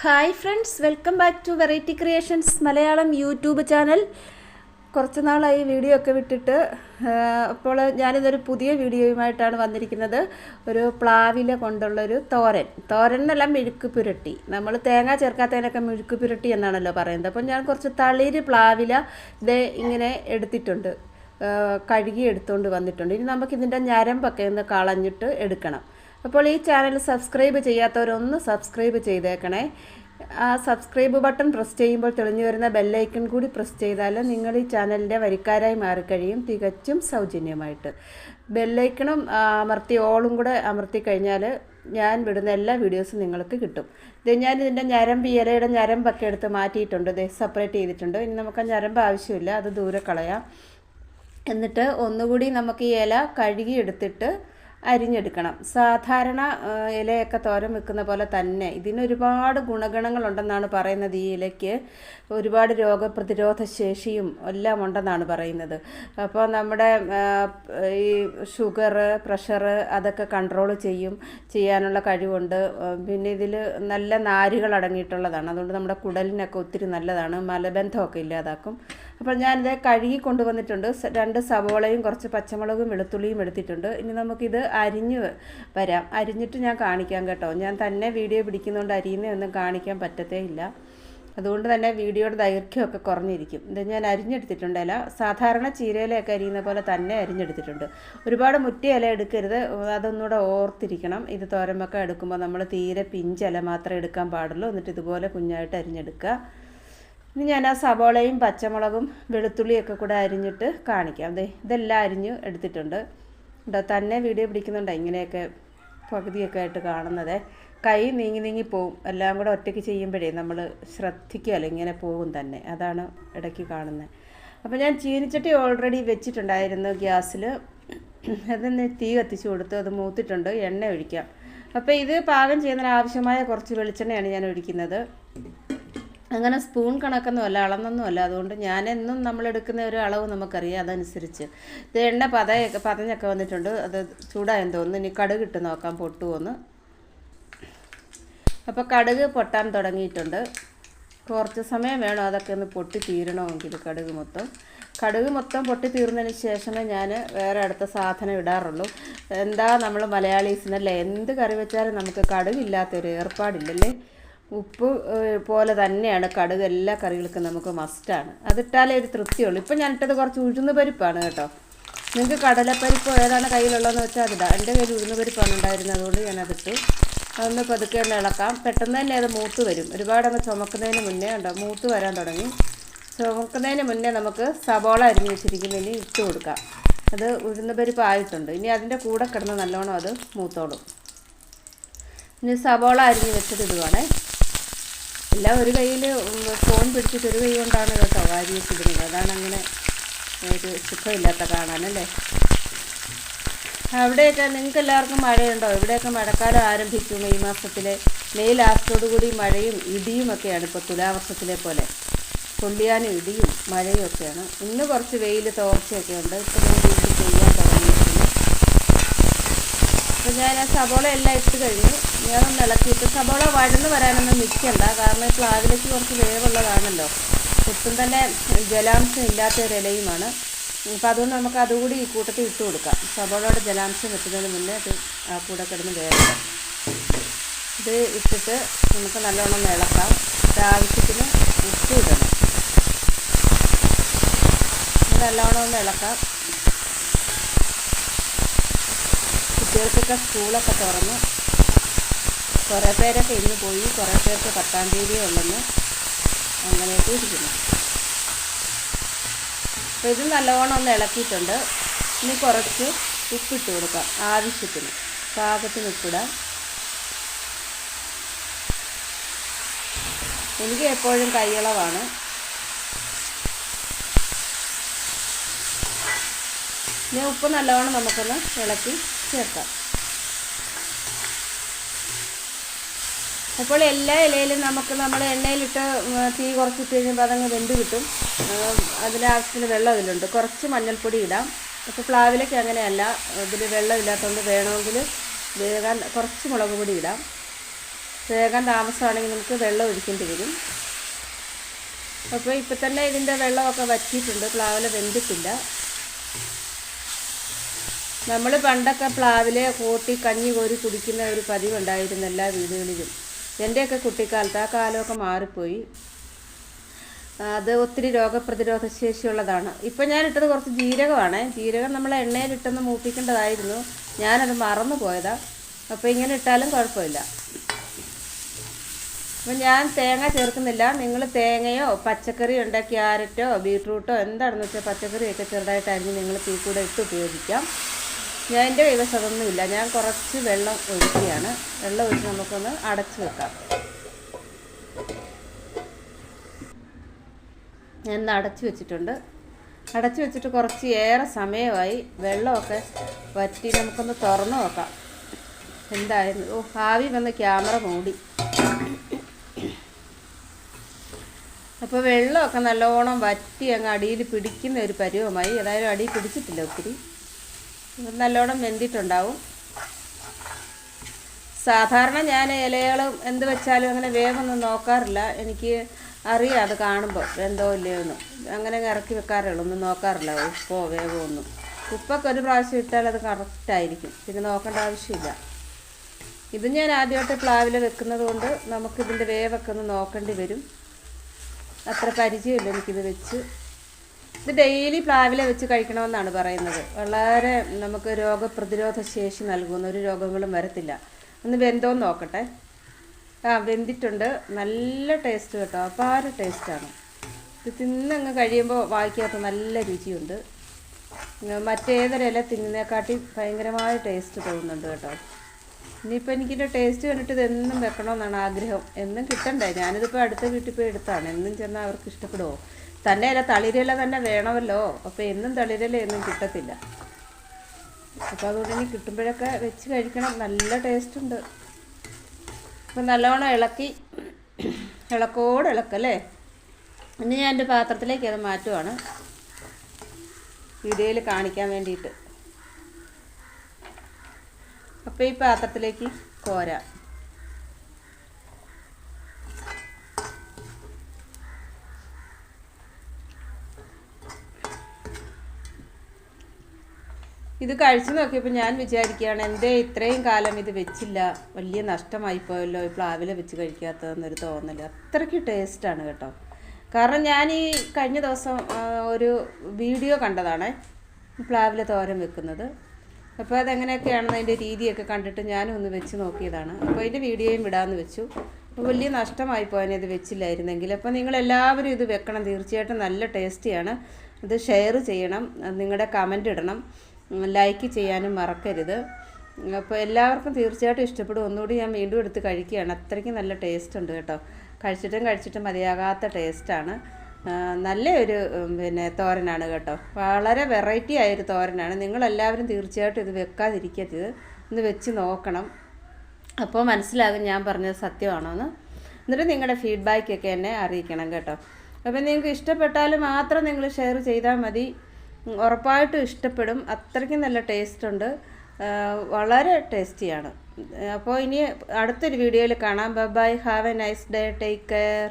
Hi friends welcome back to variety creations Malayalam YouTube channel കുറച്ച് നാളായി video ഒക്കെ വിട്ടിട്ട് അപ്പോൾ ഞാനിതൊരു പുതിയ വീഡിയോയുമായിട്ടാണ് വന്നിരിക്കുന്നത്. ഒരു പ്ലാവില കൊണ്ടുള്ളൊരു തോരൻ. തോരൻ എന്നല്ല മെഴുക്ക് പുരട്ടി. നമ്മൾ തേങ്ങ ചേർക്കാത്തതിനൊക്കെ മെഴുക്ക് പുരട്ടി എന്നാണല്ലോ പറയുന്നത്. അപ്പം ഞാൻ കുറച്ച് തളിര് പ്ലാവില ഇത് ഇങ്ങനെ എടുത്തിട്ടുണ്ട്. കഴുകി എടുത്തുകൊണ്ട് വന്നിട്ടുണ്ട്. ഇനി നമുക്കിതിന്റെ ഞരമ്പൊക്കെ ഒന്ന് കളഞ്ഞിട്ട് എടുക്കണം. അപ്പോൾ ഈ ചാനൽ സബ്സ്ക്രൈബ് ചെയ്യാത്തവരൊന്ന് സബ്സ്ക്രൈബ് ചെയ്തേക്കണേ. ആ സബ്സ്ക്രൈബ് ബട്ടൺ പ്രസ് ചെയ്യുമ്പോൾ തെളിഞ്ഞു വരുന്ന ബെല്ലൈക്കൺ കൂടി പ്രസ് ചെയ്താൽ നിങ്ങൾ ഈ ചാനലിന്റെ വരിക്കാരായി മാറിക്കഴിയും തികച്ചും സൗജന്യമായിട്ട്. ബെല്ലൈക്കണും അമർത്തി ഓളും കൂടെ അമർത്തി കഴിഞ്ഞാൽ ഞാൻ വിടുന്ന എല്ലാ വീഡിയോസും നിങ്ങൾക്ക് കിട്ടും. ഇത് ഞാൻ ഇതിന്റെ ഞരമ്പ് ഇലയുടെ ഞരമ്പൊക്കെ എടുത്ത് മാറ്റിയിട്ടുണ്ട്. ഇത് സെപ്പറേറ്റ് ചെയ്തിട്ടുണ്ട്. ഇനി നമുക്ക് ഞരമ്പ് ആവശ്യമില്ല. അത് ദൂരെ കളയാം. എന്നിട്ട് ഒന്നുകൂടി നമുക്ക് ഈ ഇല കഴുകി എടുത്തിട്ട് അരിഞ്ഞെടുക്കണം. സാധാരണ ഇലയൊക്കെ തോരം വെക്കുന്ന പോലെ തന്നെ ഇതിന് ഒരുപാട് ഗുണഗണങ്ങളുണ്ടെന്നാണ് പറയുന്നത് ഈ ഇലയ്ക്ക്. ഒരുപാട് രോഗപ്രതിരോധ ശേഷിയും എല്ലാം ഉണ്ടെന്നാണ് പറയുന്നത്. അപ്പോൾ നമ്മുടെ ഈ ഷുഗർ പ്രഷർ അതൊക്കെ കൺട്രോൾ ചെയ്യും ചെയ്യാനുള്ള കഴിവുണ്ട്. പിന്നെ ഇതിൽ നല്ല നാരുകൾ അടങ്ങിയിട്ടുള്ളതാണ്. അതുകൊണ്ട് നമ്മുടെ കുടലിനൊക്കെ ഒത്തിരി നല്ലതാണ്. മലബന്ധമൊക്കെ ഇല്ലാതാക്കും. അപ്പോൾ ഞാനിത് കഴുകി കൊണ്ടുവന്നിട്ടുണ്ട്. രണ്ട് സവോളയും കുറച്ച് പച്ചമുളകും വെളുത്തുള്ളിയും എടുത്തിട്ടുണ്ട്. ഇനി നമുക്കിത് അരിഞ്ഞ് വരാം. അരിഞ്ഞിട്ട് ഞാൻ കാണിക്കാം കേട്ടോ. ഞാൻ തന്നെ വീഡിയോ പിടിക്കുന്നതുകൊണ്ട് അരിയുന്നതൊന്നും കാണിക്കാൻ പറ്റത്തേ ഇല്ല അതുകൊണ്ട് തന്നെ വീഡിയോയുടെ ദൈർഘ്യമൊക്കെ കുറഞ്ഞിരിക്കും. ഇത് ഞാൻ അരിഞ്ഞെടുത്തിട്ടുണ്ട് ഇല. സാധാരണ ചീരയിലൊക്കെ അരിയുന്ന പോലെ തന്നെ അരിഞ്ഞെടുത്തിട്ടുണ്ട്. ഒരുപാട് മുറ്റി ഇല എടുക്കരുത്. അതൊന്നുകൂടെ ഓർത്തിരിക്കണം. ഇത് തോരമ്പൊക്കെ എടുക്കുമ്പോൾ നമ്മൾ തീരെ പിഞ്ചില മാത്രമേ എടുക്കാൻ പാടുള്ളൂ. എന്നിട്ട് ഇതുപോലെ കുഞ്ഞായിട്ട് അരിഞ്ഞെടുക്കുക. ഇനി ഞാൻ ആ സവോളയും പച്ചമുളകും വെളുത്തുള്ളിയൊക്കെ കൂടെ അരിഞ്ഞിട്ട് കാണിക്കാം. അതെ ഇതെല്ലാം അരിഞ്ഞ് എടുത്തിട്ടുണ്ട്. കേട്ടോ തന്നെ വീഡിയോ പിടിക്കുന്നുണ്ട് ഇങ്ങനെയൊക്കെ പകുതിയൊക്കെ ആയിട്ട് കാണുന്നത്. കൈ നീങ്ങി നീങ്ങി പോവും. എല്ലാം കൂടെ ഒറ്റയ്ക്ക് ചെയ്യുമ്പോഴേ നമ്മൾ ശ്രദ്ധിക്കുകയല്ല ഇങ്ങനെ പോകും തന്നെ. അതാണ് ഇടയ്ക്ക് കാണുന്നത് അപ്പോൾ ഞാൻ ചീനിച്ചട്ടി ഓൾറെഡി വെച്ചിട്ടുണ്ടായിരുന്നു ഗ്യാസിൽ അതിന് തീ കത്തിച്ചു കൊടുത്തു അത് മൂത്തിട്ടുണ്ട്. എണ്ണ ഒഴിക്കാം. അപ്പോൾ ഇത് പാകം ചെയ്യുന്നതിന് ആവശ്യമായ കുറച്ച് വെളിച്ചെണ്ണയാണ് ഞാൻ ഒഴിക്കുന്നത്. അങ്ങനെ സ്പൂൺ കണക്കൊന്നും അല്ല അളന്നൊന്നും അല്ല. അതുകൊണ്ട് ഞാനെന്നും നമ്മൾ എടുക്കുന്ന ഒരു അളവ് നമുക്കറിയാം അതനുസരിച്ച്. ഇത് എണ്ണ പതയൊക്കെ പതഞ്ഞൊക്കെ വന്നിട്ടുണ്ട്. അത് ചൂടായെന്ന് തോന്നുന്നു. ഇനി കടുക് ഇട്ട് നോക്കാം പൊട്ടുമോന്ന് അപ്പോൾ കടുക് പൊട്ടാൻ തുടങ്ങിയിട്ടുണ്ട്. കുറച്ച് സമയം വേണം അതൊക്കെ ഒന്ന് പൊട്ടി തീരണമെങ്കിൽ കടുക് മൊത്തം. കടുക് മൊത്തം പൊട്ടി തീർന്നതിന് ശേഷമേ ഞാൻ വേറെ അടുത്ത സാധനം ഇടാറുള്ളൂ. എന്താ നമ്മൾ മലയാളീസിനല്ലേ എന്ത് കറി വെച്ചാലും നമുക്ക് കടുകില്ലാത്തൊരു ഏർപ്പാടില്ലല്ലേ? ഉപ്പ് പോലെ തന്നെയാണ് കടുക് എല്ലാ കറികൾക്കും നമുക്ക് മസ്റ്റാണ് അതിട്ടാലേ ഒരു തൃപ്തിയുള്ളൂ. ഇപ്പം ഞാനിട്ടത് കുറച്ച് ഉഴുന്ന് പരിപ്പാണ് കേട്ടോ. നിങ്ങൾക്ക് കടലപ്പരിപ്പ് ഏതാണ് കയ്യിലുള്ളതെന്ന് വെച്ചാൽ അതിടാം. എന്റെ കയ്യിൽ ഉഴുന്ന് പരിപ്പാണ് ഉണ്ടായിരുന്നത് അതുകൊണ്ട് ഞാനതിട്ടു. അതൊന്ന് പതുക്കെ ഒന്ന് ഇളക്കാം. പെട്ടെന്ന് തന്നെ അത് മൂത്ത് വരും. ഒരുപാട് അങ്ങ് ചുമക്കുന്നതിന് മുന്നേ ഉണ്ടോ മൂത്ത് വരാൻ തുടങ്ങി. ചുമക്കുന്നതിന് മുന്നേ നമുക്ക് സബോള അരിഞ്ഞ് വെച്ചിരിക്കുന്നതിന് ഇട്ട് കൊടുക്കാം. അത് ഉഴുന്ന് പരിപ്പ് ആയിട്ടുണ്ട്. ഇനി അതിന്റെ കൂടെ കിടന്ന് നല്ലോണം അത് മൂത്തോളും. ഇനി സബോള അരിഞ്ഞ് വെച്ചിട്ട് ഇടുവാണേ. എല്ലാം ഒരു കയ്യിൽ ഫോൺ പിടിച്ചിട്ട് ഒരു കൈ കൊണ്ടാണ് കേട്ടോ വാരി വെച്ചിടുന്നത് അതാണ് അങ്ങനെ ഒരു സുഖമില്ലാത്ത കാണാനല്ലേ? അവിടെയൊക്കെ നിങ്ങൾക്ക് എല്ലാവർക്കും മഴയുണ്ടോ? ഇവിടെയൊക്കെ മഴക്കാലം ആരംഭിക്കും മെയ് മാസത്തിലെ മെയ് ലാസ്റ്റോടു കൂടി മഴയും ഇടിയും ഒക്കെയാണ് ഇപ്പോൾ തുലാവർഷത്തിലെ പോലെ. കൊള്ളിയാനും ഇടിയും മഴയും ഒക്കെയാണ്. ഇന്ന് കുറച്ച് വെയിൽ തോർച്ചയൊക്കെ ഉണ്ട്. ഇപ്പോൾ ചെയ്യാൻ തുടങ്ങിയിട്ടുണ്ട്. അപ്പോൾ ഞാൻ ആ സബോള എല്ലാം ഇട്ട് കഴിഞ്ഞു. ഞാനൊന്ന് ഇളക്കിയിട്ട് സബോള വഴന്ന് വരാനൊന്നും നിൽക്കണ്ട. കാരണം ഈ പ്ലാവിലേക്ക് കുറച്ച് വേവുള്ളതാണല്ലോ. ഒട്ടും തന്നെ ജലാംശം ഇല്ലാത്ത ഒരു ഇലയുമാണ്. അപ്പം അതുകൊണ്ട് നമുക്ക് അതുകൂടി ഈ കൂട്ടത്തിൽ ഇട്ട് കൊടുക്കാം. സബോളയുടെ ജലാംശം എത്തുന്നതിന് മുന്നേ അത് ആ കൂടെ കിടന്ന് വേവണം ഇത് ഇട്ടിട്ട് നമുക്ക് നല്ലോണം ഇളക്കാം. ആവശ്യത്തിന് ഉപ്പ് ഇടണം. നല്ലോണം ഒന്ന് ഇളക്കാം. കുട്ടികൾക്കൊക്കെ സ്കൂളൊക്കെ തുറന്ന് കുറേ പേരൊക്കെ ഇന്ന് പോയി കുറേ പേർക്ക് പത്താം തീയതിയേ ഉള്ളെന്ന് അങ്ങനെയൊക്കെ ഇരിക്കുന്നു അപ്പോൾ ഇത് നല്ലവണ്ണം ഒന്ന് ഇളക്കിയിട്ടുണ്ട്. ഇനി കുറച്ച് ഉപ്പിട്ട് കൊടുക്കാം ആവശ്യത്തിന്. പാകത്തിന് ഉപ്പിടാം. എനിക്ക് എപ്പോഴും കൈയളവാണ്. ഇനി ഉപ്പ് നല്ലവണ്ണം നമുക്കൊന്ന് ഇളക്കി ചേർക്കാം. അപ്പോൾ എല്ലാ ഇലയിലും നമുക്ക് നമ്മൾ എണ്ണയിലിട്ട് തീ കുറച്ചിട്ട് കഴിയുമ്പോൾ അതങ്ങ് വെന്ത് കിട്ടും. അതിനാവശ്യത്തിന് വെള്ളം ഇതിലുണ്ട് കുറച്ച് മഞ്ഞൾപ്പൊടി ഇടാം. അപ്പോൾ പ്ലാവിലേക്ക് അങ്ങനെയല്ല. ഇതിൽ വെള്ളം ഇല്ലാത്തതുകൊണ്ട് വേണമെങ്കിൽ വേകാൻ കുറച്ച് മുളക് പൊടി ഇടാം. വേഗം താമസമാണെങ്കിൽ നമുക്ക് വെള്ളം ഒഴിക്കേണ്ടി വരും. അപ്പോൾ ഇപ്പം തന്നെ ഇതിന്റെ വെള്ളമൊക്കെ വറ്റിയിട്ടുണ്ട്. പ്ലാവില വെന്തിട്ടില്ല. നമ്മൾ പണ്ടൊക്കെ പ്ലാവിലെ കൂട്ടി കഞ്ഞി കോരി കുടിക്കുന്ന ഒരു പതിവുണ്ടായിരുന്നു എല്ലാ വീടുകളിലും. എന്റെയൊക്കെ കുട്ടിക്കാലത്ത് ആ കാലമൊക്കെ മാറിപ്പോയി. അത് ഒത്തിരി രോഗപ്രതിരോധ ശേഷിയുള്ളതാണ്. ഇപ്പം ഞാൻ ഇട്ടത് കുറച്ച് ജീരകമാണ്. ജീരകം നമ്മൾ എണ്ണയിലിട്ടൊന്ന് മൂപ്പിക്കേണ്ടതായിരുന്നു. ഞാനത് മറന്നു പോയതാണ് അപ്പോൾ ഇങ്ങനെ ഇട്ടാലും കുഴപ്പമില്ല. അപ്പം ഞാൻ തേങ്ങ ചേർക്കുന്നില്ല. നിങ്ങൾ തേങ്ങയോ പച്ചക്കറി ഉണ്ട്? ക്യാരറ്റോ ബീട്രൂട്ടോ? എന്താണെന്ന് വെച്ചാൽ പച്ചക്കറിയൊക്കെ ചെറുതായിട്ടായിരിക്കും നിങ്ങൾ തീ കൂടെ ഇട്ട് ഉപയോഗിക്കാം. ഞാൻ എന്റെ കൈവശം അതൊന്നുമില്ല ഞാൻ കുറച്ച് വെള്ളം ഒഴിക്കുകയാണ്. വെള്ളം ഒഴിച്ച് നമുക്കൊന്ന് അടച്ചു വെക്കാം. ഞാൻ ഇന്ന് അടച്ചു വെച്ചിട്ടുണ്ട്. അടച്ചു വെച്ചിട്ട് കുറച്ച് ഏറെ സമയമായി. വെള്ളമൊക്കെ വറ്റി നമുക്കൊന്ന് തുറന്നു നോക്കാം. എന്തായിരുന്നു? ഓ ആവി വന്ന് ക്യാമറ മൂടി. അപ്പോൾ വെള്ളമൊക്കെ നല്ലോണം വറ്റി അങ്ങ് അടിയിൽ പിടിക്കുന്ന ഒരു പരുവമായി. അതായത് അടിയിൽ പിടിച്ചിട്ടില്ല ഒത്തിരി. നല്ലോണം വെന്തിട്ടുണ്ടാവും. സാധാരണ ഞാൻ ഇലകളും എന്ത് വെച്ചാലും അങ്ങനെ വേവൊന്നും നോക്കാറില്ല. എനിക്ക് അറിയാം അത് കാണുമ്പോൾ വെന്തോ ഇല്ലയോ അങ്ങനെ അങ്ങ് ഇറക്കി വെക്കാറുള്ളൂ. ഒന്നും നോക്കാറില്ല. ഉപ്പോ വേവോ ഒന്നും. ഉപ്പൊക്കെ ഒരു പ്രാവശ്യം ഇട്ടാൽ അത് കറക്റ്റായിരിക്കും പിന്നെ നോക്കേണ്ട ആവശ്യമില്ല. ഇത് ഞാൻ ആദ്യമായിട്ട് പ്ലാവിൽ വെക്കുന്നത് കൊണ്ട് നമുക്കിതിന്റെ വേവൊക്കെ ഒന്ന് നോക്കേണ്ടി വരും. അത്ര പരിചയമില്ല എനിക്കിത് വെച്ച്. ഇത് ഡെയിലി പ്ലാവില വെച്ച് കഴിക്കണമെന്നാണ് പറയുന്നത്. വളരെ നമുക്ക് രോഗപ്രതിരോധ ശേഷി നൽകുന്ന ഒരു രോഗങ്ങളും വരത്തില്ല. ഒന്ന് വെന്തോന്ന് നോക്കട്ടെ. ആ വെന്തിട്ടുണ്ട്. നല്ല ടേസ്റ്റ് കേട്ടോ. അപാര ടേസ്റ്റാണ് ഇത് തിന്നങ്ങ് കഴിയുമ്പോൾ വായിക്കകത്ത് നല്ല രുചിയുണ്ട്. മറ്റേതൊരില തിന്നുന്നതിനെക്കാട്ടി ഭയങ്കരമായ ടേസ്റ്റ് തോന്നുന്നുണ്ട് കേട്ടോ. ഇനിയിപ്പോൾ എനിക്കിന്റെ ടേസ്റ്റ് കണ്ടിട്ട് ഇതെന്നും വെക്കണമെന്നാണ് ആഗ്രഹം. എന്നും കിട്ടണ്ടേ? ഞാനിതിപ്പോൾ അടുത്ത വീട്ടിൽ പോയി എടുത്താണ്. എന്നും ചെന്നാൽ അവർക്ക് ഇഷ്ടപ്പെടുമോ തന്നെ അല്ല തളിരില തന്നെ വേണമല്ലോ. അപ്പോൾ എന്നും തളിരില എന്നും കിട്ടത്തില്ല. അപ്പോൾ അതുകൊണ്ട് ഇനി കിട്ടുമ്പോഴൊക്കെ വെച്ച് കഴിക്കണം. നല്ല ടേസ്റ്റ് ഉണ്ട്. അപ്പം നല്ലവണ്ണം ഇളക്കി ഇളക്കോട് ഇളക്കല്ലേ? ഇനി ഞാൻ എന്റെ പാത്രത്തിലേക്ക് അത് മാറ്റുവാണ്. വീഡിയോയിൽ കാണിക്കാൻ വേണ്ടിയിട്ട്. അപ്പോൾ ഈ പാത്രത്തിലേക്ക് കോരാം. ഇത് കഴിച്ചു നോക്കിയപ്പോൾ ഞാൻ വിചാരിക്കുകയാണ് എന്തേ ഇത്രയും കാലം ഇത് വെച്ചില്ല? വലിയ നഷ്ടമായി പോയല്ലോ ഈ പ്ലാവില വെച്ച് കഴിക്കാത്തതെന്നൊരു തോന്നൽ അത്രയ്ക്ക് ടേസ്റ്റാണ് കേട്ടോ. കാരണം ഞാൻ ഈ കഴിഞ്ഞ ദിവസം ഒരു വീഡിയോ കണ്ടതാണ് പ്ലാവില തോരൻ വെക്കുന്നത്. അപ്പോൾ അതെങ്ങനെയൊക്കെയാണെന്ന് അതിന്റെ രീതിയൊക്കെ കണ്ടിട്ട് ഞാനും ഒന്ന് വെച്ച് നോക്കിയതാണ്. അപ്പോൾ അതിന്റെ വീഡിയോയും വിടാമെന്ന് വെച്ചു. അപ്പോൾ വലിയ നഷ്ടമായി പോയാൽ ഇത് വെച്ചില്ലായിരുന്നെങ്കിൽ. അപ്പോൾ നിങ്ങളെല്ലാവരും ഇത് വെക്കണം. തീർച്ചയായിട്ടും നല്ല ടേസ്റ്റിയാണ് ഇത് ഷെയർ ചെയ്യണം. നിങ്ങളുടെ കമന്റ് ഇടണം. ലൈക്ക് ചെയ്യാനും മറക്കരുത്. അപ്പോൾ എല്ലാവർക്കും തീർച്ചയായിട്ടും ഇഷ്ടപ്പെടും. ഒന്നുകൂടി ഞാൻ വീണ്ടും എടുത്ത് കഴിക്കുകയാണ്. അത്രയ്ക്ക് നല്ല ടേസ്റ്റ് ഉണ്ട് കേട്ടോ. കഴിച്ചിട്ടും കഴിച്ചിട്ടും മതിയാകാത്ത ടേസ്റ്റാണ് നല്ലൊരു ഒരു പിന്നെ തോരനാണ് കേട്ടോ. വളരെ വെറൈറ്റി ആയൊരു തോരനാണ്. നിങ്ങളെല്ലാവരും തീർച്ചയായിട്ടും ഇത് വെക്കാതിരിക്കരുത്. ഒന്ന് വെച്ച് നോക്കണം. അപ്പോൾ മനസ്സിലാകും ഞാൻ പറഞ്ഞത് സത്യമാണോ എന്ന് എന്നിട്ട് നിങ്ങളുടെ ഫീഡ്ബാക്കൊക്കെ എന്നെ അറിയിക്കണം കേട്ടോ. അപ്പം നിങ്ങൾക്ക് ഇഷ്ടപ്പെട്ടാൽ മാത്രം നിങ്ങൾ ഷെയർ ചെയ്താൽ മതി. ഉറപ്പായിട്ടും ഇഷ്ടപ്പെടും. അത്രയ്ക്ക് നല്ല ടേസ്റ്റ് ഉണ്ട്. വളരെ ടേസ്റ്റിയാണ് അപ്പോൾ ഇനി അടുത്തൊരു വീഡിയോയിൽ കാണാം. Bye have a nice day take care